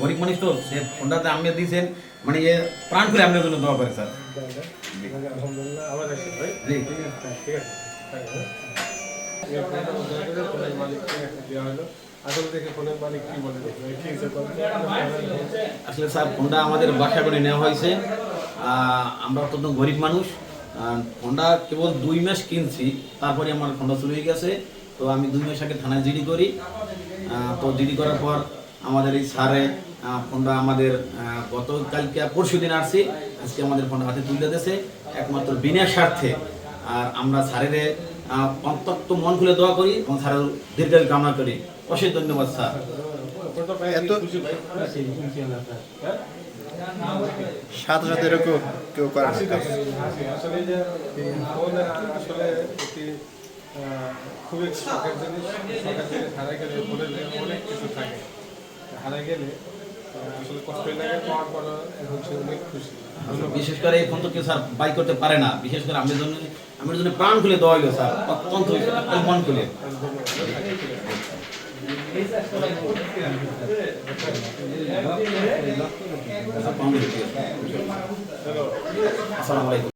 গরিব মানুষ তো সে ফোনটাতে আপনি দিয়েছেন মানে এ প্রাণ করে আপনার জন্য দোয়া করে স্যার। হ্যাঁ, হ্যাঁ। আসলে স্যার ফোনটা আমাদের বাসা করে নেওয়া হয়েছে। আমরা অত্যন্ত গরিব মানুষ। ফোনটা কেবল দুই মাস কিনছি তারপরে আমার ফোনটা চলে গেছে। তো আমি দুই মাস আগে থানায় জিডি করি। তো জিডি করার পর আমাদের এই স্যারে আহ, ফোনটা আমাদের গতকালকে পরশু দিন আসছি। আজকে আমাদের ফোনটা হাতে তুলে দিয়েছে একমাত্র বিনা স্বার্থে। আর আমরা স্যারের অন্তত মন খুলে দোয়া করি এবং স্যারের দীর্ঘায়ু কামনা করি। অশেষ ধন্যবাদ স্যার। সাথে সাথে এরকম কেউ করে। আসলে যে আসলে খুবই শখের জিনিস। শখের জিনিস হারাই গেলে অনেক কিছু থাকে। হারাই গেলে আসলে কষ্ট লাগে পাওয়ার পর এখন সে অনেক খুশি বিশেষ করে এই ফোন তো কেউ স্যার বাই করতে পারে না। বিশেষ করে আমাদের জন্য আমাদের জন্য প্রাণ খুলে দেওয়া হইল স্যার। অত্যন্ত মন খুলে। আসসালামু আলাইকুম।